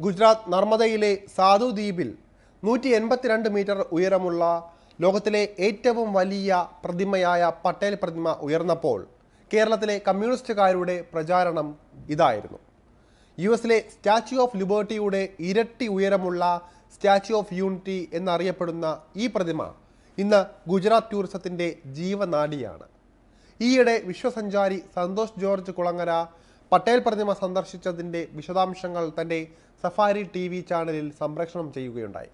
ഗുജറാത്ത് നർമ്മദയിലെ സാധു ദ്വീപിൽ നൂറ്റി എൺപത്തിരണ്ട് മീറ്റർ ഉയരമുള്ള ലോകത്തിലെ ഏറ്റവും വലിയ പ്രതിമയായ പട്ടേൽ പ്രതിമ ഉയർന്നപ്പോൾ കേരളത്തിലെ കമ്മ്യൂണിസ്റ്റുകാരുടെ പ്രചാരണം ഇതായിരുന്നു. യു എസിലെ സ്റ്റാച്യു ഓഫ് ലിബർട്ടിയുടെ ഇരട്ടി ഉയരമുള്ള സ്റ്റാച്യു ഓഫ് യൂണിറ്റി എന്നറിയപ്പെടുന്ന ഈ പ്രതിമ ഇന്ന് ഗുജറാത്ത് ടൂറിസത്തിന്റെ ജീവനാഡിയാണ് ഈയിടെ വിശ്വസഞ്ചാരി സന്തോഷ് ജോർജ് കുളങ്ങര പട്ടേൽ പ്രതിമ സന്ദർശിച്ചതിന്റെ വിശദാംശങ്ങൾ തന്റെ സഫാരി ടി വി ചാനലിൽ സംപ്രേഷണം ചെയ്യുകയുണ്ടായി.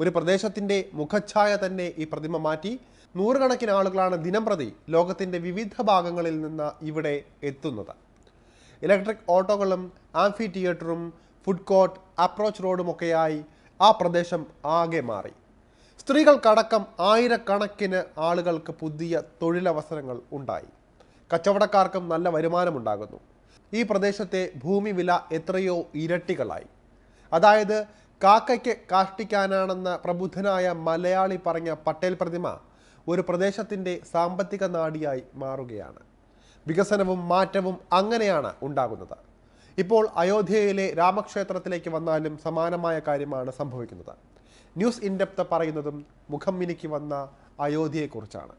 ഒരു പ്രദേശത്തിന്റെ മുഖഛായ തന്നെ ഈ പ്രതിമ മാറ്റി നൂറുകണക്കിന് ആളുകളാണ് ദിനംപ്രതി ലോകത്തിന്റെ വിവിധ ഭാഗങ്ങളിൽ നിന്ന് ഇവിടെ എത്തുന്നത്. ഇലക്ട്രിക് ഓട്ടോകളും ആംഫി തിയേറ്ററും ഫുഡ് കോർട്ട് അപ്രോച്ച് റോഡുമൊക്കെയായി ആ പ്രദേശം ആകെ മാറി. സ്ത്രീകൾക്കടക്കം ആയിരക്കണക്കിന് ആളുകൾക്ക് പുതിയ തൊഴിലവസരങ്ങൾ ഉണ്ടായി. കച്ചവടക്കാർക്കും നല്ല വരുമാനമുണ്ടാകുന്നു. ഈ പ്രദേശത്തെ ഭൂമി വില എത്രയോ ഇരട്ടികളായി. അതായത് കാക്കയ്ക്ക് കാഷ്ടിക്കാനാണെന്ന പ്രബുദ്ധനായ മലയാളി പറഞ്ഞ പട്ടേൽ പ്രതിമ ഒരു പ്രദേശത്തിന്റെ സാമ്പത്തിക നാടിയായി മാറുകയാണ്. വികസനവും മാറ്റവും അങ്ങനെയാണ് ഉണ്ടാകുന്നത്. ഇപ്പോൾ അയോധ്യയിലെ രാമക്ഷേത്രത്തിലേക്ക് വന്നാലും സമാനമായ കാര്യമാണ് സംഭവിക്കുന്നത്. ന്യൂസ് ഇൻഡെപ്ത് പറയുന്നതും മുഖം മിനിക്ക് വന്ന അയോധ്യയെക്കുറിച്ചാണ്.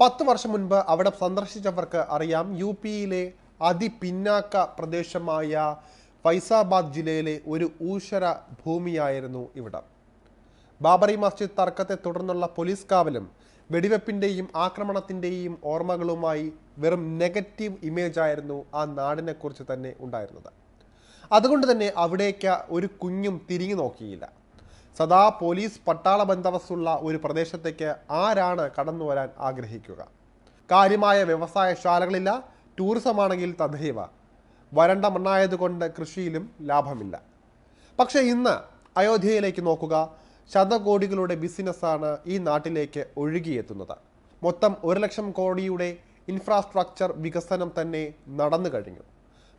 പത്ത് വർഷം മുൻപ് അവിടെ സന്ദർശിച്ചവർക്ക് അറിയാം യു പിയിലെ അതിപിന്നാക്ക പ്രദേശമായ ഫൈസാബാദ് ജില്ലയിലെ ഒരു ഊഷര ഭൂമിയായിരുന്നു ഇവിടം. ബാബറി മസ്ജിദ് തർക്കത്തെ തുടർന്നുള്ള പോലീസ് കാവലും വെടിവെപ്പിന്റെയും ആക്രമണത്തിന്റെയും ഓർമ്മകളുമായി വെറും നെഗറ്റീവ് ഇമേജ് ആയിരുന്നു ആ നാടിനെക്കുറിച്ച് തന്നെ ഉണ്ടായിരുന്നത്. അതുകൊണ്ട് തന്നെ അവിടേക്ക് ഒരു കുഞ്ഞും തിരിഞ്ഞു നോക്കിയില്ല സദാ പോലീസ് പട്ടാള ബന്ദോബസ്തുള്ള ഒരു പ്രദേശത്തേക്ക് ആരാണ് കടന്നു വരാൻ ആഗ്രഹിക്കുക? കാര്യമായ വ്യവസായശാലകളില്ല ടൂറിസമാണെങ്കിൽ തഥൈവ വരണ്ട മണ്ണായതുകൊണ്ട് കൃഷിയിലും ലാഭമില്ല. പക്ഷേ ഇന്ന് അയോധ്യയിലേക്ക് നോക്കുക ശതകോടികളുടെ ബിസിനസ്സാണ് ഈ നാട്ടിലേക്ക് ഒഴുകിയെത്തുന്നത്. മൊത്തം ഒരു ലക്ഷം കോടിയുടെ ഇൻഫ്രാസ്ട്രക്ചർ വികസനം തന്നെ നടന്നു കഴിഞ്ഞു.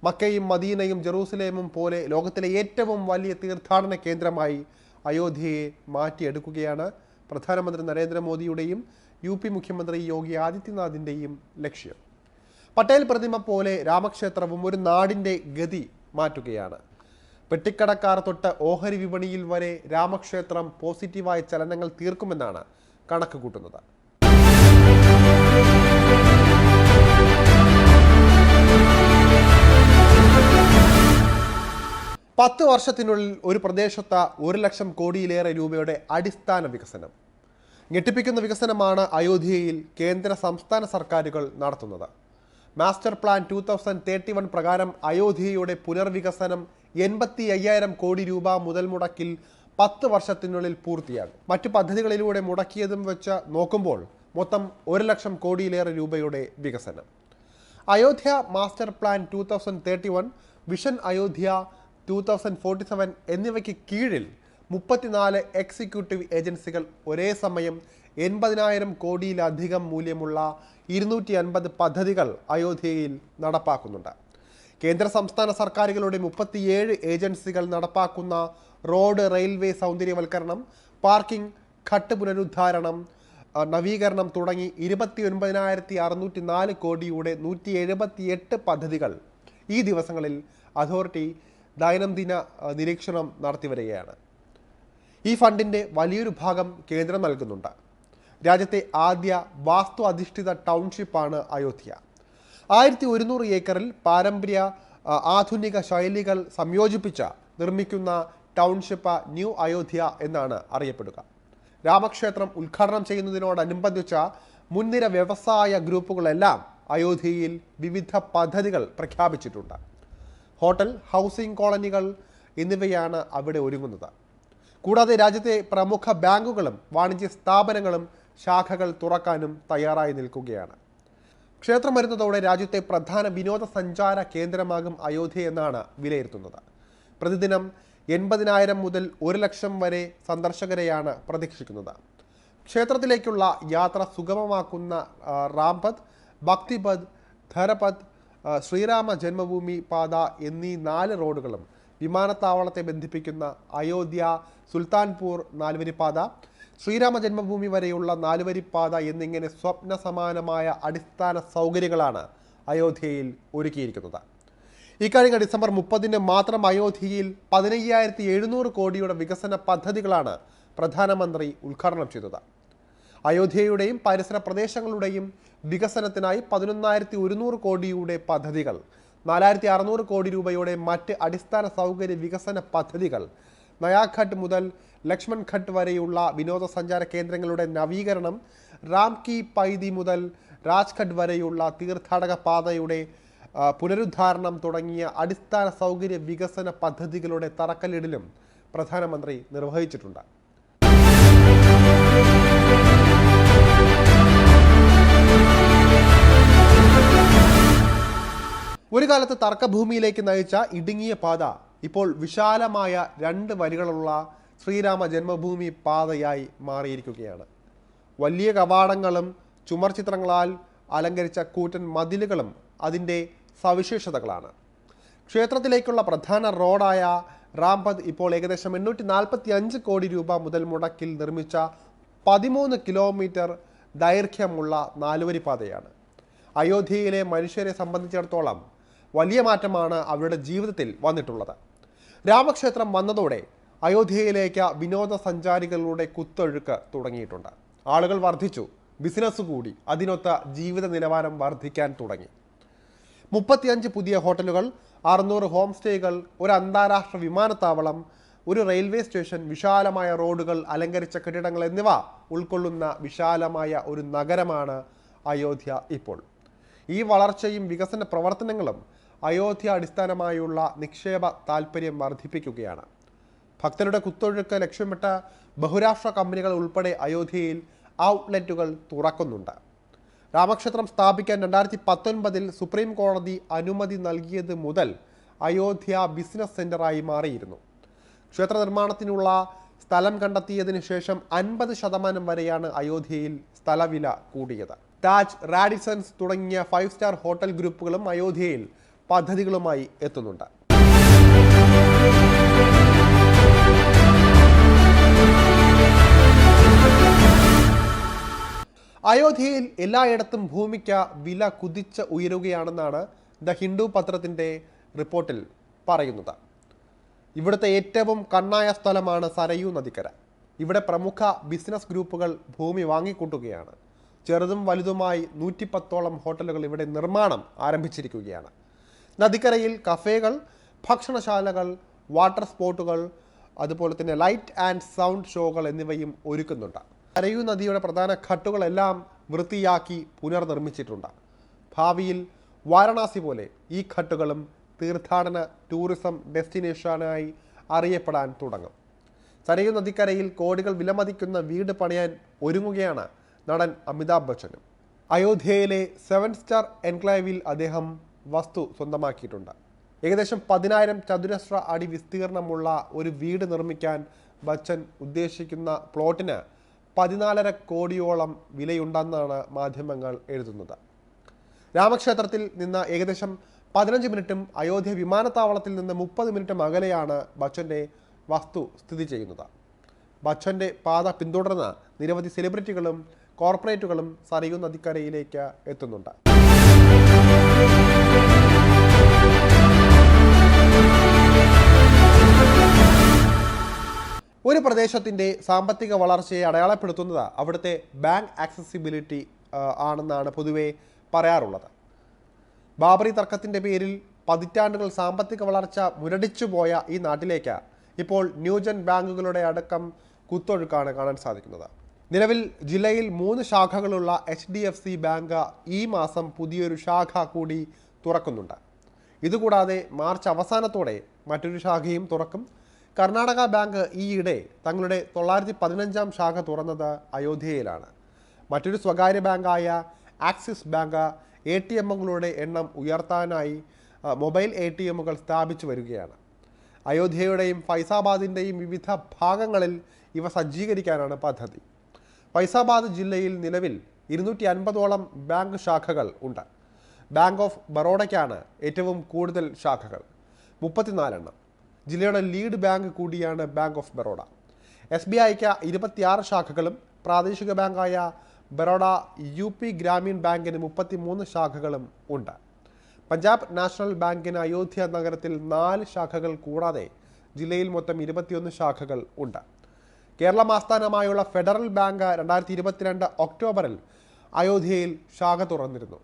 മക്കയും മദീനയും ജെറൂസലേമും പോലെ ലോകത്തിലെ ഏറ്റവും വലിയ തീർത്ഥാടന കേന്ദ്രമായി അയോധ്യയെ മാറ്റിയെടുക്കുകയാണ് പ്രധാനമന്ത്രി നരേന്ദ്രമോദിയുടെയും യു പി മുഖ്യമന്ത്രി യോഗി ആദിത്യനാഥിന്റെയും ലക്ഷ്യം. പട്ടേൽ പ്രതിമ പോലെ രാമക്ഷേത്രവും ഒരു നാടിന്റെ ഗതി മാറ്റുകയാണ്. പെട്ടിക്കടക്കാർ തൊട്ട് ഓഹരി വിപണിയിൽ വരെ രാമക്ഷേത്രം പോസിറ്റീവായ ചലനങ്ങൾ തീർക്കുമെന്നാണ് കണക്ക് കൂട്ടുന്നത്. പത്ത് വർഷത്തിനുള്ളിൽ ഒരു പ്രദേശത്ത് ഒരു ലക്ഷം കോടിയിലേറെ രൂപയുടെ അടിസ്ഥാന വികസനം. ഞെട്ടിപ്പിക്കുന്ന വികസനമാണ് അയോധ്യയിൽ കേന്ദ്ര സംസ്ഥാന സർക്കാരുകൾ നടത്തുന്നത്. Master plan two thousand thirty one പ്രകാരം അയോധ്യയുടെ പുനർവികസനം എൺപത്തി അയ്യായിരം കോടി രൂപ മുതൽ മുടക്കിൽ പത്ത് വർഷത്തിനുള്ളിൽ പൂർത്തിയാകും. മറ്റു പദ്ധതികളിലൂടെ മുടക്കിയതും വെച്ച് നോക്കുമ്പോൾ മൊത്തം ഒരു ലക്ഷം കോടിയിലേറെ രൂപയുടെ വികസനം. Ayodhya master plan two thousand thirty one vision Ayodhya two thousand forty seven എന്നിവയ്ക്ക് കീഴിൽ മുപ്പത്തിനാല് എക്സിക്യൂട്ടീവ് ഏജൻസികൾ ഒരേ സമയം എൺപതിനായിരം കോടിയിലധികം മൂല്യമുള്ള ഇരുന്നൂറ്റി അൻപത് പദ്ധതികൾ അയോധ്യയിൽ നടപ്പാക്കുന്നുണ്ട്. കേന്ദ്ര സംസ്ഥാന സർക്കാരുകളുടെ മുപ്പത്തിയേഴ് ഏജൻസികൾ നടപ്പാക്കുന്ന റോഡ് റെയിൽവേ സൗന്ദര്യവൽക്കരണം പാർക്കിംഗ് ഘട്ട് പുനരുദ്ധാരണം നവീകരണം തുടങ്ങി ഇരുപത്തി ഒൻപതിനായിരത്തി അറുന്നൂറ്റി നാല് കോടിയുടെ നൂറ്റി എഴുപത്തി എട്ട് പദ്ധതികൾ ഈ ദിവസങ്ങളിൽ അതോറിറ്റി ദൈനംദിന നിരീക്ഷണം നടത്തി വരികയാണ് ഈ ഫണ്ടിന്റെ വലിയൊരു ഭാഗം കേന്ദ്രം നൽകുന്നുണ്ട്. രാജ്യത്തെ ആദ്യ വാസ്തു അധിഷ്ഠിത ടൗൺഷിപ്പാണ് അയോധ്യ. ആയിരത്തി ഒരുന്നൂറ് ഏക്കറിൽ പാരമ്പര്യ ആധുനിക ശൈലികൾ സംയോജിപ്പിച്ച നിർമ്മിക്കുന്ന ടൗൺഷിപ്പ് ന്യൂ അയോധ്യ എന്നാണ് അറിയപ്പെടുക. രാമക്ഷേത്രം ഉദ്ഘാടനം ചെയ്യുന്നതിനോടനുബന്ധിച്ച മുൻനിര വ്യവസായ ഗ്രൂപ്പുകളെല്ലാം അയോധ്യയിൽ വിവിധ പദ്ധതികൾ പ്രഖ്യാപിച്ചിട്ടുണ്ട്. ഹോട്ടൽ ഹൗസിംഗ് കോളനികൾ എന്നിവയാണ് അവിടെ ഒരുങ്ങുന്നത്. കൂടാതെ രാജ്യത്തെ പ്രമുഖ ബാങ്കുകളും വാണിജ്യ സ്ഥാപനങ്ങളും ശാഖകൾ തുറക്കാനും തയ്യാറായി നിൽക്കുകയാണ്. ക്ഷേത്രം വരുന്നതോടെ രാജ്യത്തെ പ്രധാന വിനോദസഞ്ചാര കേന്ദ്രമാകും അയോധ്യ എന്നാണ് വിലയിരുത്തുന്നത്. പ്രതിദിനം എൺപതിനായിരം മുതൽ ഒരു ലക്ഷം വരെ സന്ദർശകരെയാണ് പ്രതീക്ഷിക്കുന്നത്. ക്ഷേത്രത്തിലേക്കുള്ള യാത്ര സുഗമമാക്കുന്ന റാംപത് ഭക്തിപത് ധരപത് ശ്രീരാമ ജന്മഭൂമി പാത എന്നീ നാല് റോഡുകളും വിമാനത്താവളത്തെ ബന്ധിപ്പിക്കുന്ന അയോധ്യ സുൽത്താൻപൂർ നാലുവരിപ്പാത ശ്രീരാമ ജന്മഭൂമി വരെയുള്ള നാലുവരിപ്പാത എന്നിങ്ങനെ സ്വപ്ന സമാനമായ അടിസ്ഥാന സൗകര്യങ്ങളാണ് അയോധ്യയിൽ ഒരുക്കിയിരിക്കുന്നത്. ഇക്കഴിഞ്ഞ ഡിസംബർ മുപ്പതിന് മാത്രം അയോധ്യയിൽ പതിനയ്യായിരത്തി എഴുന്നൂറ് കോടിയുടെ വികസന പദ്ധതികളാണ് പ്രധാനമന്ത്രി ഉദ്ഘാടനം ചെയ്തത്. അയോധ്യയുടെയും പരിസര പ്രദേശങ്ങളുടെയും വികസനത്തിനായി പതിനൊന്നായിരത്തി ഒരുന്നൂറ് കോടിയുടെ പദ്ധതികൾ നാലായിരത്തി അറുന്നൂറ് കോടി രൂപയുടെ മറ്റ് അടിസ്ഥാന സൗകര്യ വികസന പദ്ധതികൾ നയാഘട്ട് മുതൽ ലക്ഷ്മൺ ഘട്ട് വരെയുള്ള വിനോദസഞ്ചാര കേന്ദ്രങ്ങളുടെ നവീകരണം റാം കി പൈതി മുതൽ രാജ്ഘട്ട് വരെയുള്ള തീർത്ഥാടക പാതയുടെ പുനരുദ്ധാരണം തുടങ്ങിയ അടിസ്ഥാന സൗകര്യ വികസന പദ്ധതികളുടെ തറക്കല്ലിടലും പ്രധാനമന്ത്രി നിർവഹിച്ചിട്ടുണ്ട്. ഒരു കാലത്ത് തർക്കഭൂമിയിലേക്ക് നയിച്ച ഇടുങ്ങിയ പാത ഇപ്പോൾ വിശാലമായ രണ്ട് വരികളുള്ള ശ്രീരാമ ജന്മഭൂമി പാതയായി മാറിയിരിക്കുകയാണ്. വലിയ കവാടങ്ങളും ചുമർ ചിത്രങ്ങളാൽ അലങ്കരിച്ച കൂറ്റൻ മതിലുകളും അതിന്റെ സവിശേഷതകളാണ്. ക്ഷേത്രത്തിലേക്കുള്ള പ്രധാന റോഡായ റാംപത് ഇപ്പോൾ ഏകദേശം എണ്ണൂറ്റി നാൽപ്പത്തി അഞ്ച് കോടി രൂപ മുതൽ മുടക്കിൽ നിർമ്മിച്ച പതിമൂന്ന് കിലോമീറ്റർ ദൈർഘ്യമുള്ള നാലുവരി പാതയാണ് അയോധ്യയിലെ മനുഷ്യരെ സംബന്ധിച്ചിടത്തോളം വലിയ മാറ്റമാണ് അവരുടെ ജീവിതത്തിൽ വന്നിട്ടുള്ളത്. രാമക്ഷേത്രം വന്നതോടെ അയോധ്യയിലേക്ക് വിനോദസഞ്ചാരികളുടെ കുത്തൊഴുക്ക് തുടങ്ങിയിട്ടുണ്ട്. ആളുകൾ വർദ്ധിച്ചു. ബിസിനസ് കൂടി. അതിനൊത്ത ജീവിത നിലവാരം വർദ്ധിക്കാൻ തുടങ്ങി. മുപ്പത്തിയഞ്ച് പുതിയ ഹോട്ടലുകൾ അറുന്നൂറ് ഹോം സ്റ്റേകൾ ഒരു അന്താരാഷ്ട്ര വിമാനത്താവളം ഒരു റെയിൽവേ സ്റ്റേഷൻ വിശാലമായ റോഡുകൾ അലങ്കരിച്ച കെട്ടിടങ്ങൾ എന്നിവ ഉൾക്കൊള്ളുന്ന വിശാലമായ ഒരു നഗരമാണ് അയോധ്യ ഇപ്പോൾ. ഈ വളർച്ചയും വികസന പ്രവർത്തനങ്ങളും അയോധ്യ അടിസ്ഥാനമായുള്ള നിക്ഷേപ താൽപ്പര്യം വർദ്ധിപ്പിക്കുകയാണ്. ഭക്തരുടെ കുത്തൊഴുക്ക് ലക്ഷ്യമിട്ട ബഹുരാഷ്ട്ര കമ്പനികൾ ഉൾപ്പെടെ അയോധ്യയിൽ ഔട്ട്ലെറ്റുകൾ തുറക്കുന്നുണ്ട്. രാമക്ഷേത്രം സ്ഥാപിക്കാൻ രണ്ടായിരത്തി പത്തൊൻപതിൽ സുപ്രീം കോടതി അനുമതി നൽകിയത് മുതൽ അയോധ്യ ബിസിനസ് സെന്ററായി മാറിയിരുന്നു. ക്ഷേത്ര നിർമ്മാണത്തിനുള്ള സ്ഥലം കണ്ടെത്തിയതിനു ശേഷം അൻപത് ശതമാനം വരെയാണ് അയോധ്യയിൽ സ്ഥലവില കൂടിയത്. താജ് റാഡിസൺസ് തുടങ്ങിയ ഫൈവ് സ്റ്റാർ ഹോട്ടൽ ഗ്രൂപ്പുകളും അയോധ്യയിൽ പദ്ധതികളുമായി എത്തുന്നുണ്ട്. അയോധ്യയിൽ എല്ലായിടത്തും ഭൂമിക്ക് വില കുതിച്ച് ഉയരുകയാണെന്നാണ് ദ ഹിന്ദു പത്രത്തിന്റെ റിപ്പോർട്ടിൽ പറയുന്നത്. ഇവിടുത്തെ ഏറ്റവും കണ്ണായ സ്ഥലമാണ് സരയൂ നദിക്കര. ഇവിടെ പ്രമുഖ ബിസിനസ് ഗ്രൂപ്പുകൾ ഭൂമി വാങ്ങിക്കൂട്ടുകയാണ്. ചെറുതും വലുതുമായി നൂറ്റിപ്പത്തോളം ഹോട്ടലുകൾ ഇവിടെ നിർമ്മാണം ആരംഭിച്ചിരിക്കുകയാണ്. നദിക്കരയിൽ കഫേകൾ ഭക്ഷണശാലകൾ വാട്ടർ സ്പോട്ടുകൾ അതുപോലെ തന്നെ ലൈറ്റ് ആൻഡ് സൗണ്ട് ഷോകൾ എന്നിവയും ഒരുക്കുന്നുണ്ട്. കരയു നദിയുടെ പ്രധാന ഘട്ടുകളെല്ലാം വൃത്തിയാക്കി പുനർനിർമ്മിച്ചിട്ടുണ്ട്. ഭാവിയിൽ വാരണാസി പോലെ ഈ ഘട്ടുകളും തീർത്ഥാടന ടൂറിസം ഡെസ്റ്റിനേഷനായി അറിയപ്പെടാൻ തുടങ്ങും. സരയൂ നദിക്കരയിൽ കോടികൾ വിലമതിക്കുന്ന വീട് പണിയാൻ ഒരുങ്ങുകയാണ് നടൻ അമിതാഭ് ബച്ചനും. അയോധ്യയിലെ സെവൻ സ്റ്റാർ എൻക്ലേവിൽ അദ്ദേഹം വസ്തു സ്വന്തമാക്കിയിട്ടുണ്ട്. ഏകദേശം പതിനായിരം ചതുരശ്ര അടി വിസ്തീർണമുള്ള ഒരു വീട് നിർമ്മിക്കാൻ ബച്ചൻ ഉദ്ദേശിക്കുന്ന പ്ലോട്ടിന് പതിനാലര കോടിയോളം വിലയുണ്ടെന്നാണ് മാധ്യമങ്ങൾ എഴുതുന്നത്. രാമക്ഷേത്രത്തിൽ നിന്ന് ഏകദേശം പതിനഞ്ച് മിനിറ്റും അയോധ്യ വിമാനത്താവളത്തിൽ നിന്ന് മുപ്പത് മിനിറ്റും അകലെയാണ് ബച്ചന്റെ വസ്തു സ്ഥിതി ചെയ്യുന്നത്. ബച്ചന്റെ പാത പിന്തുടർന്ന് നിരവധി സെലിബ്രിറ്റികളും കോർപ്പറേറ്റുകളും സരയൂ നദിക്കരയിലേക്ക് എത്തുന്നുണ്ട്. ഒരു പ്രദേശത്തിന്റെ സാമ്പത്തിക വളർച്ചയെ അടയാളപ്പെടുത്തുന്നത് അവിടുത്തെ ബാങ്ക് ആക്സസിബിലിറ്റി ആണെന്നാണ് പൊതുവേ പറയാറുള്ളത്. ബാബറി തർക്കത്തിന്റെ പേരിൽ പതിറ്റാണ്ടുകൾ സാമ്പത്തിക വളർച്ച മുരടിച്ചു പോയ ഈ നാട്ടിലേക്ക് ഇപ്പോൾ ന്യൂജൻ ബാങ്കുകളുടെ അടക്കം കുത്തൊഴുക്കാണ് കാണാൻ സാധിക്കുന്നത്. നിലവിൽ ജില്ലയിൽ മൂന്ന് ശാഖകളുള്ള H D F C bank ഈ മാസം പുതിയൊരു ശാഖ കൂടി തുറക്കുന്നുണ്ട്. ഇതുകൂടാതെ മാർച്ച് അവസാനത്തോടെ മറ്റൊരു ശാഖയും തുറക്കും. കർണാടക ബാങ്ക് ഈയിടെ തങ്ങളുടെ തൊള്ളായിരത്തി പതിനഞ്ചാം ശാഖ തുറന്നത് അയോധ്യയിലാണ്. മറ്റൊരു സ്വകാര്യ ബാങ്കായ ആക്സിസ് ബാങ്ക് എ ടി എമ്മുകളുടെ എണ്ണം ഉയർത്താനായി മൊബൈൽ എ ടി എമ്മുകൾ സ്ഥാപിച്ചു വരികയാണ്. അയോധ്യയുടെയും ഫൈസാബാദിന്റെയും വിവിധ ഭാഗങ്ങളിൽ ഇവ സജ്ജീകരിക്കാനാണ് പദ്ധതി. ഫൈസാബാദ് ജില്ലയിൽ നിലവിൽ ഇരുന്നൂറ്റി അൻപതോളം ബാങ്ക് ശാഖകൾ ഉണ്ട്. ബാങ്ക് ഓഫ് ബറോഡയ്ക്കാണ് ഏറ്റവും കൂടുതൽ ശാഖകൾ. മുപ്പത്തിനാലെണ്ണം. ജില്ലയുടെ ലീഡ് ബാങ്ക് കൂടിയാണ് bank of Baroda. S B ഐക്ക് ഇരുപത്തിയാറ് ശാഖകളും പ്രാദേശിക ബാങ്കായ ബറോഡ യു പി ഗ്രാമീൺ ബാങ്കിന് മുപ്പത്തിമൂന്ന് ശാഖകളും ഉണ്ട്. പഞ്ചാബ് നാഷണൽ ബാങ്കിന് അയോധ്യ നഗരത്തിൽ നാല് ശാഖകൾ കൂടാതെ ജില്ലയിൽ മൊത്തം ഇരുപത്തിയൊന്ന് ശാഖകൾ ഉണ്ട്. കേരളം ആസ്ഥാനമായുള്ള ഫെഡറൽ ബാങ്ക് രണ്ടായിരത്തി ഇരുപത്തിരണ്ട് ഒക്ടോബറിൽ അയോധ്യയിൽ ശാഖ തുറന്നിരുന്നു.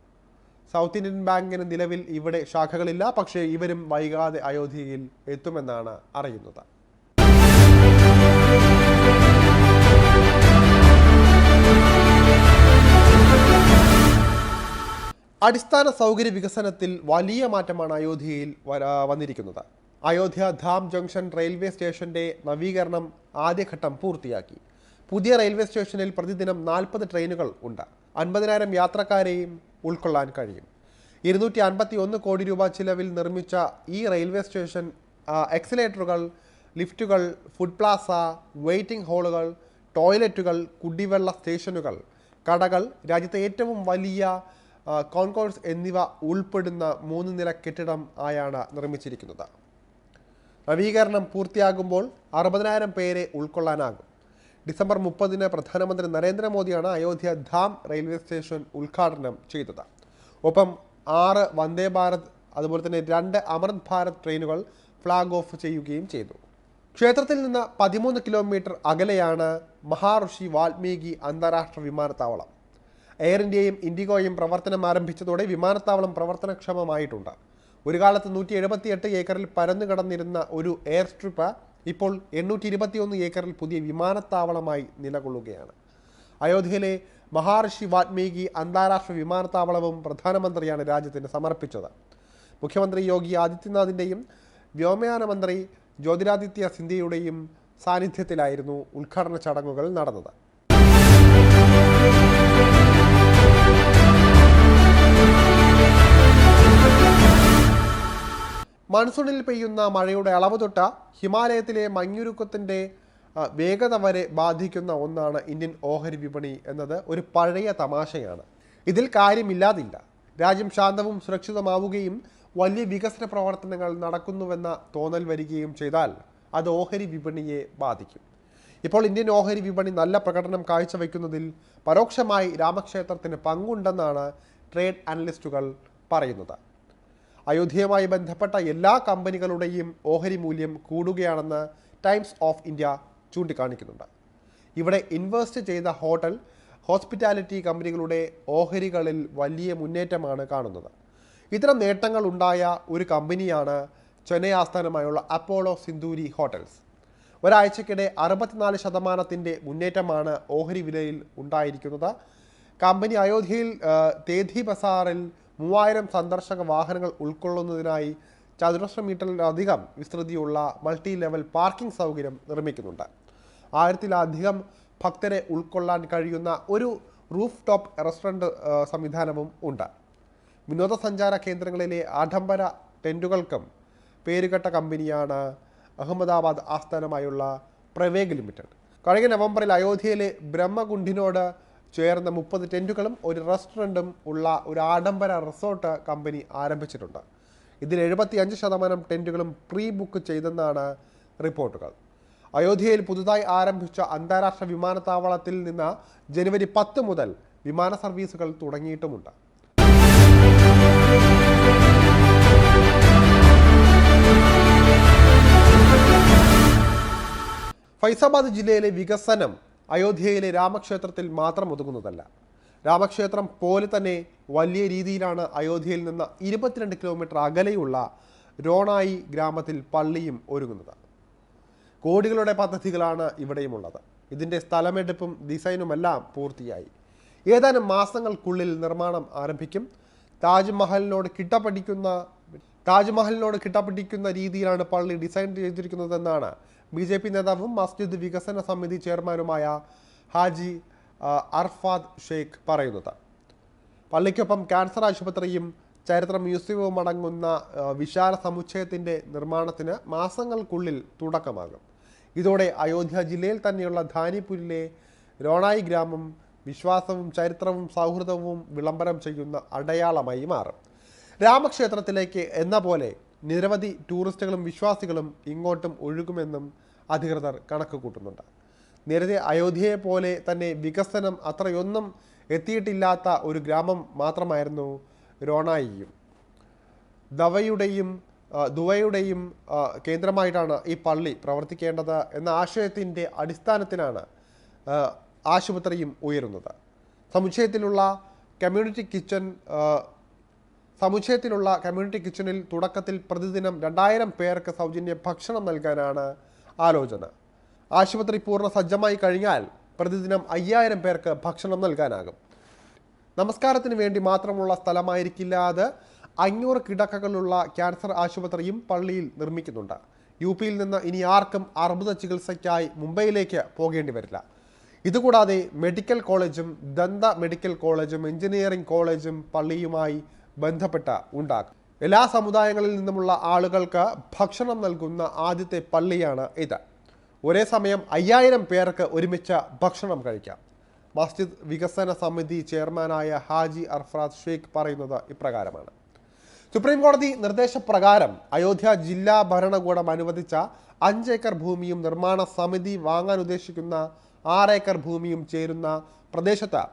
സൗത്ത് ഇന്ത്യൻ ബാങ്കിന് നിലവിൽ ഇവിടെ ശാഖകളില്ല. പക്ഷേ ഇവരും വൈകാതെ അയോധ്യയിൽ എത്തുമെന്നാണ് അറിയുന്നത്. അടിസ്ഥാന സൗകര്യ വികസനത്തിൽ വലിയ മാറ്റമാണ് അയോധ്യയിൽ വന്നിരിക്കുന്നത്. അയോധ്യ ധാം ജംഗ്ഷൻ റെയിൽവേ സ്റ്റേഷന്റെ നവീകരണം ആദ്യഘട്ടം പൂർത്തിയാക്കി. പുതിയ റെയിൽവേ സ്റ്റേഷനിൽ പ്രതിദിനം നാൽപ്പത് ട്രെയിനുകൾ ഉണ്ട്. അൻപതിനായിരം യാത്രക്കാരെയും ഉൾക്കൊള്ളാൻ കഴിയും. ഇരുന്നൂറ്റി അൻപത്തി ഒന്ന് കോടി രൂപ ചിലവിൽ നിർമ്മിച്ച ഈ റെയിൽവേ സ്റ്റേഷൻ എക്സലേറ്ററുകൾ ലിഫ്റ്റുകൾ ഫുഡ് പ്ലാസ വെയിറ്റിംഗ് ഹാളുകൾ ടോയ്ലറ്റുകൾ കുടിവെള്ള സ്റ്റേഷനുകൾ കടകൾ രാജ്യത്തെ ഏറ്റവും വലിയ കോൺകോഴ്സ് എന്നിവ ഉൾപ്പെടുന്ന മൂന്ന് നില കെട്ടിടം ആയാണ് നിർമ്മിച്ചിരിക്കുന്നത്. നവീകരണം പൂർത്തിയാകുമ്പോൾ അറുപതിനായിരം പേരെ ഉൾക്കൊള്ളാനാകും. ഡിസംബർ മുപ്പതിന് പ്രധാനമന്ത്രി നരേന്ദ്രമോദിയാണ് അയോധ്യ ധാം റെയിൽവേ സ്റ്റേഷൻ ഉദ്ഘാടനം ചെയ്തത്. ഒപ്പം ആറ് വന്ദേ ഭാരത് അതുപോലെ തന്നെ രണ്ട് അമൃത് ഭാരത് ട്രെയിനുകൾ ഫ്ലാഗ് ഓഫ് ചെയ്യുകയും ചെയ്തു. ക്ഷേത്രത്തിൽ നിന്ന് പതിമൂന്ന് കിലോമീറ്റർ അകലെയാണ് മഹാഋഷി വാൽമീകി അന്താരാഷ്ട്ര വിമാനത്താവളം. എയർ ഇന്ത്യയും ഇൻഡിഗോയും പ്രവർത്തനം ആരംഭിച്ചതോടെ വിമാനത്താവളം പ്രവർത്തനക്ഷമമായിട്ടുണ്ട്. ഒരു കാലത്ത് നൂറ്റി എഴുപത്തിയെട്ട് ഏക്കറിൽ പരന്നു കിടന്നിരുന്ന ഒരു എയർ സ്ട്രിപ്പ് ഇപ്പോൾ എണ്ണൂറ്റി ഇരുപത്തിയൊന്ന് ഏക്കറിൽ പുതിയ വിമാനത്താവളമായി നിലകൊള്ളുകയാണ്. അയോധ്യയിലെ മഹാർഷി വാത്മീകി അന്താരാഷ്ട്ര വിമാനത്താവളവും പ്രധാനമന്ത്രിയാണ് രാജ്യത്തിന് സമർപ്പിച്ചത്. മുഖ്യമന്ത്രി യോഗി ആദിത്യനാഥിന്റെയും വ്യോമയാന മന്ത്രി ജ്യോതിരാദിത്യ സിന്ധ്യയുടെയും സാന്നിധ്യത്തിലായിരുന്നു ഉദ്ഘാടന ചടങ്ങുകൾ നടന്നത്. മൺസൂണിൽ പെയ്യുന്ന മഴയുടെ അളവ് തൊട്ട ഹിമാലയത്തിലെ മഞ്ഞുരുക്കത്തിന്റെ വേഗത വരെ ബാധിക്കുന്ന ഒന്നാണ് ഇന്ത്യൻ ഓഹരി വിപണി എന്നത് ഒരു പഴയ തമാശയാണ്. ഇതിൽ കാര്യമില്ലാതില്ല. രാജ്യം ശാന്തവും സുരക്ഷിതമാവുകയും വലിയ വികസന പ്രവർത്തനങ്ങൾ നടക്കുന്നുവെന്ന തോന്നൽ വരികയും ചെയ്താൽ അത് ഓഹരി വിപണിയെ ബാധിക്കും. ഇപ്പോൾ ഇന്ത്യൻ ഓഹരി വിപണി നല്ല പ്രകടനം കാഴ്ചവെക്കുന്നതിൽ പരോക്ഷമായി രാമക്ഷേത്രത്തിന് പങ്കുണ്ടെന്നാണ് ട്രേഡ് അനലിസ്റ്റുകൾ പറയുന്നത്. അയോധ്യയുമായി ബന്ധപ്പെട്ട എല്ലാ കമ്പനികളുടെയും ഓഹരി മൂല്യം കൂടുകയാണെന്ന് ടൈംസ് ഓഫ് ഇന്ത്യ ചൂണ്ടിക്കാണിക്കുന്നുണ്ട്. ഇവിടെ ഇൻവെസ്റ്റ് ചെയ്ത ഹോട്ടൽ ഹോസ്പിറ്റാലിറ്റി കമ്പനികളുടെ ഓഹരികളിൽ വലിയ മുന്നേറ്റമാണ് കാണുന്നത്. ഇത്തരം നേട്ടങ്ങൾ ഉണ്ടായ ഒരു കമ്പനിയാണ് ചെന്നൈ ആസ്ഥാനമായുള്ള അപ്പോളോ സിന്ദൂരി ഹോട്ടൽസ്. ഒരാഴ്ചക്കിടെ അറുപത്തിനാല് ശതമാനത്തിന്റെ മുന്നേറ്റമാണ് ഓഹരി വിലയിൽ ഉണ്ടായിരിക്കുന്നത്. കമ്പനി അയോധ്യയിൽ തേധി ബസാറിൽ മൂവായിരം സന്ദർശക വാഹനങ്ങൾ ഉൾക്കൊള്ളുന്നതിനായി ചതുരശ്ര മീറ്ററിലധികം വിസ്തൃതിയുള്ള മൾട്ടി ലെവൽ പാർക്കിംഗ് സൗകര്യം നിർമ്മിക്കുന്നുണ്ട്. ആയിരത്തിലധികം ഭക്തരെ ഉൾക്കൊള്ളാൻ കഴിയുന്ന ഒരു റൂഫ് ടോപ്പ് റെസ്റ്റോറന്റ് സംവിധാനവും ഉണ്ട്. വിനോദസഞ്ചാര കേന്ദ്രങ്ങളിലെ ആഡംബര ടെന്റുകൾക്കും പേരുകെട്ട കമ്പനിയാണ് അഹമ്മദാബാദ് ആസ്ഥാനമായുള്ള പ്രവേഗ് ലിമിറ്റഡ്. കഴിഞ്ഞ നവംബറിൽ അയോധ്യയിലെ ബ്രഹ്മകുണ്ഠിനോട് ചേർന്ന മുപ്പത് ടെന്റുകളും ഒരു റെസ്റ്റോറന്റും ഉള്ള ഒരു ആഡംബര റിസോർട്ട് കമ്പനി ആരംഭിച്ചിട്ടുണ്ട്. ഇതിൽ എഴുപത്തി അഞ്ച് ശതമാനം ടെന്റുകളും പ്രീ ബുക്ക് ചെയ്തെന്നാണ് റിപ്പോർട്ടുകൾ. അയോധ്യയിൽ പുതുതായി ആരംഭിച്ച അന്താരാഷ്ട്ര വിമാനത്താവളത്തിൽ നിന്ന് ജനുവരി പത്ത് മുതൽ വിമാന സർവീസുകൾ തുടങ്ങിയിട്ടുമുണ്ട്. ഫൈസാബാദ് ജില്ലയിലെ വികസനം അയോധ്യയിലെ രാമക്ഷേത്രത്തിൽ മാത്രം ഒതുങ്ങുന്നതല്ല. രാമക്ഷേത്രം പോലെ തന്നെ വലിയ രീതിയിലാണ് അയോധ്യയിൽ നിന്ന് ഇരുപത്തിരണ്ട് കിലോമീറ്റർ അകലെയുള്ള രോണായി ഗ്രാമത്തിൽ പള്ളിയും ഒരുങ്ങുന്നത്. കോടികളുടെ പദ്ധതികളാണ് ഇവിടെയും ഇവിടെയുമുള്ളത്. ഇതിന്റെ സ്ഥലമെടുപ്പും ഡിസൈനുമെല്ലാം പൂർത്തിയായി. ഏതാനും മാസങ്ങൾക്കുള്ളിൽ നിർമ്മാണം ആരംഭിക്കും. താജ്മഹലിനോട് കിട്ടപിടിക്കുന്ന താജ്മഹലിനോട് കിട്ടപ്പിടിക്കുന്ന രീതിയിലാണ് പള്ളി ഡിസൈൻ ചെയ്തിരിക്കുന്നതെന്നാണ് ബി ജെ പി നേതാവും മസ്ജിദ് വികസന സമിതി ചെയർമാനുമായ ഹാജി അർഫാദ് ഷെയ്ഖ് പറയുന്നത്. പള്ളിക്കൊപ്പം ക്യാൻസർ ആശുപത്രിയും ചരിത്ര മ്യൂസിയവും അടങ്ങുന്ന വിശാല സമുച്ചയത്തിന്റെ നിർമ്മാണത്തിന് മാസങ്ങൾക്കുള്ളിൽ തുടക്കമാകും. ഇതോടെ അയോധ്യ ജില്ലയിൽ തന്നെയുള്ള ധാനിപൂരിലെ രോണായി ഗ്രാമം വിശ്വാസവും ചരിത്രവും സൗഹൃദവും വിളംബരം ചെയ്യുന്ന അടയാളമായി മാറും. രാമക്ഷേത്രത്തിലേക്ക് എന്ന പോലെ നിരവധി ടൂറിസ്റ്റുകളും വിശ്വാസികളും ഇങ്ങോട്ടും ഒഴുകുമെന്നും അധികൃതർ കണക്ക് കൂട്ടുന്നുണ്ട് നേരത്തെ അയോധ്യയെ പോലെ തന്നെ വികസനം അത്രയൊന്നും എത്തിയിട്ടില്ലാത്ത ഒരു ഗ്രാമം മാത്രമായിരുന്നു രോണായിയും. ദവയുടെയും ദുവയുടെയും കേന്ദ്രമായിട്ടാണ് ഈ പള്ളി പ്രവർത്തിക്കേണ്ടത് എന്ന ആശയത്തിന്റെ അടിസ്ഥാനത്തിലാണ് ആശുപത്രിയും ഉയരുന്നത്. സമുച്ചയത്തിലുള്ള കമ്മ്യൂണിറ്റി കിച്ചൺ സമുച്ചയത്തിലുള്ള കമ്മ്യൂണിറ്റി കിച്ചണിൽ തുടക്കത്തിൽ പ്രതിദിനം രണ്ടായിരം പേർക്ക് സൗജന്യ ഭക്ഷണം നൽകാനാണ് ആലോചന. ആശുപത്രി പൂർണ സജ്ജമായി കഴിഞ്ഞാൽ പ്രതിദിനം അയ്യായിരം പേർക്ക് ഭക്ഷണം നൽകാനാകും. നമസ്കാരത്തിന് വേണ്ടി മാത്രമുള്ള സ്ഥലമായിരിക്കില്ല അത്. അഞ്ഞൂറ് കിടക്കകളുള്ള ക്യാൻസർ ആശുപത്രിയും പള്ളിയിൽ നിർമ്മിക്കുന്നുണ്ട്. യു പിയിൽ നിന്ന് ഇനി ആർക്കും അർബുദ ചികിത്സയ്ക്കായി മുംബൈയിലേക്ക് പോകേണ്ടി വരില്ല. ഇതുകൂടാതെ മെഡിക്കൽ കോളേജും ദന്ത മെഡിക്കൽ കോളേജും എഞ്ചിനീയറിംഗ് കോളേജും പള്ളിയുമായി ബന്ധപ്പെട്ട ഉണ്ടാകും എല്ലാ സമുദായങ്ങളിൽ നിന്നുമുള്ള ആളുകൾക്ക് ഭക്ഷണം നൽകുന്ന ആദ്യത്തെ പള്ളിയാണ് ഇത്. ഒരേ സമയം അയ്യായിരം പേർക്ക് ഒരുമിച്ച് ഭക്ഷണം കഴിക്കാം. മസ്ജിദ് വികസന സമിതി ചെയർമാനായ ഹാജി അർഫറാത്ത് ഷെയ്ഖ് പറയുന്നത് ഇപ്രകാരമാണ്. സുപ്രീം കോടതി നിർദ്ദേശപ്രകാരം അയോധ്യ ജില്ലാ ഭരണകൂടം അനുവദിച്ച അഞ്ചേക്കർ ഭൂമിയും നിർമ്മാണ സമിതി വാങ്ങാൻ ഉദ്ദേശിക്കുന്ന ആറേക്കർ ഭൂമിയും ചേരുന്ന പ്രദേശത്ത്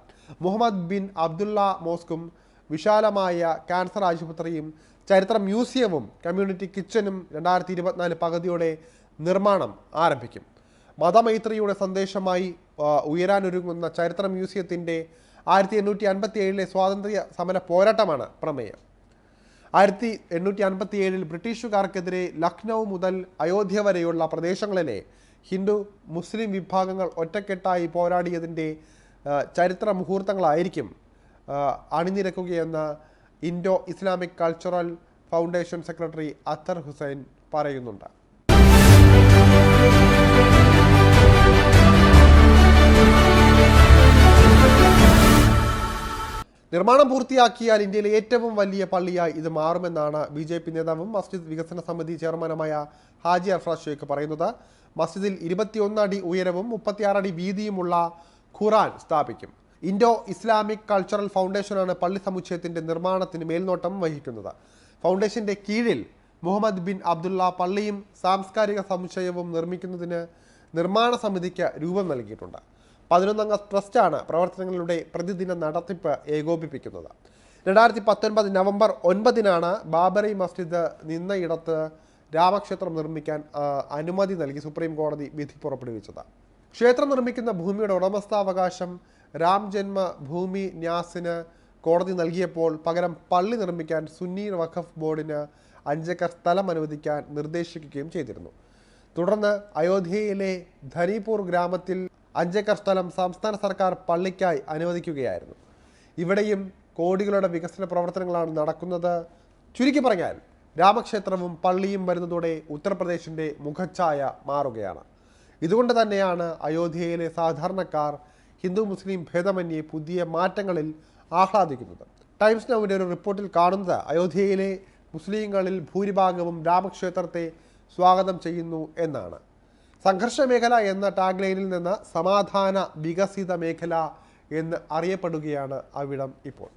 മുഹമ്മദ് ബിൻ അബ്ദുള്ള മോസ്കും വിശാലമായ ക്യാൻസർ ആശുപത്രിയും ചരിത്ര മ്യൂസിയവും കമ്മ്യൂണിറ്റി കിച്ചനും രണ്ടായിരത്തി ഇരുപത്തിനാല് പകുതിയോടെ നിർമ്മാണം ആരംഭിക്കും. മതമൈത്രിയുടെ സന്ദേശമായി ഉയരാനൊരുങ്ങുന്ന ചരിത്ര മ്യൂസിയത്തിന്റെ ആയിരത്തി എണ്ണൂറ്റി അൻപത്തി ഏഴിലെ സ്വാതന്ത്ര്യ സമര പോരാട്ടമാണ് പ്രമേയം. ആയിരത്തി എണ്ണൂറ്റി അൻപത്തി ഏഴിൽ ബ്രിട്ടീഷുകാർക്കെതിരെ ലക്നൗ മുതൽ അയോധ്യ വരെയുള്ള പ്രദേശങ്ങളിലെ ഹിന്ദു മുസ്ലിം വിഭാഗങ്ങൾ ഒറ്റക്കെട്ടായി പോരാടിയതിന്റെ ചരിത്ര മുഹൂർത്തങ്ങളായിരിക്കും അണിനിരക്കുകയെന്ന് Indo Islamic cultural foundation secretary Athar Hussain പറയുന്നുണ്ട്. നിർമ്മാണം പൂർത്തിയാക്കിയാൽ ഇന്ത്യയിലെ ഏറ്റവും വലിയ പള്ളിയായി ഇത് മാറുമെന്നാണ് ബി ജെ പി നേതാവും മസ്ജിദ് വികസന സമിതി ചെയർമാനുമായ ഹാജി അർഫ്രാസ് ഷേഖ് പറയുന്നത്. മസ്ജിദിൽ ഇരുപത്തിയൊന്ന് അടി ഉയരവും മുപ്പത്തിയാറ് അടി വീതിയുമുള്ള ഖുറാൻ സ്ഥാപിക്കും. ഇൻഡോ ഇസ്ലാമിക് കൾച്ചറൽ ഫൗണ്ടേഷനാണ് പള്ളി സമുച്ചയത്തിന്റെ നിർമ്മാണത്തിന് മേൽനോട്ടം വഹിക്കുന്നത്. ഫൗണ്ടേഷന്റെ കീഴിൽ മുഹമ്മദ് ബിൻ അബ്ദുള്ള പള്ളിയും സാംസ്കാരിക സമുച്ചയവും നിർമ്മിക്കുന്നതിന് നിർമ്മാണ സമിതിക്ക് രൂപം നൽകിയിട്ടുണ്ട്. പതിനൊന്നംഗ ട്രസ്റ്റാണ് പ്രവർത്തനങ്ങളുടെ പ്രതിദിന നടത്തിപ്പ് ഏകോപിപ്പിക്കുന്നത്. രണ്ടായിരത്തി പത്തൊൻപത് നവംബർ ഒൻപതിനാണ് ബാബറി മസ്ജിദ് നിന്നയിടത്ത് രാമക്ഷേത്രം നിർമ്മിക്കാൻ അനുമതി നൽകി സുപ്രീം കോടതി വിധി പുറപ്പെടുവിച്ചത്. ക്ഷേത്രം നിർമ്മിക്കുന്ന ഭൂമിയുടെ ഉടമസ്ഥാവകാശം രാം ജന്മ ഭൂമി ന്യാസിന് കോടതി നൽകിയപ്പോൾ പകരം പള്ളി നിർമ്മിക്കാൻ സുന്നി വഖഫ് ബോർഡിന് അഞ്ചേക്കർ സ്ഥലം അനുവദിക്കാൻ നിർദ്ദേശിക്കുകയും ചെയ്തിരുന്നു. തുടർന്ന് അയോധ്യയിലെ ധനിപൂർ ഗ്രാമത്തിൽ അഞ്ചേക്കർ സ്ഥലം സംസ്ഥാന സർക്കാർ പള്ളിക്കായി അനുവദിക്കുകയായിരുന്നു. ഇവിടെയും കോടികളുടെ വികസന പ്രവർത്തനങ്ങളാണ് നടക്കുന്നത്. ചുരുക്കി പറഞ്ഞാൽ രാമക്ഷേത്രവും പള്ളിയും വരുന്നതോടെ ഉത്തർപ്രദേശിന്റെ മുഖച്ഛായ മാറുകയാണ്. ഇതുകൊണ്ട് തന്നെയാണ് അയോധ്യയിലെ സാധാരണക്കാർ ഹിന്ദു മുസ്ലിം ഭേദമന്യേ പുതിയ മാറ്റങ്ങളിൽ ആഹ്ലാദിക്കുന്നത്. ടൈംസ് നൗവിന്റെ ഒരു റിപ്പോർട്ടിൽ കാണുന്നത് അയോധ്യയിലെ മുസ്ലിങ്ങളിൽ ഭൂരിഭാഗവും രാമക്ഷേത്രത്തെ സ്വാഗതം ചെയ്യുന്നു എന്നാണ്. സംഘർഷ മേഖല എന്ന ടാഗ്ലൈനിൽ നിന്ന് സമാധാന വികസിത മേഖല എന്ന് അറിയപ്പെടുകയാണ് അവിടം ഇപ്പോൾ.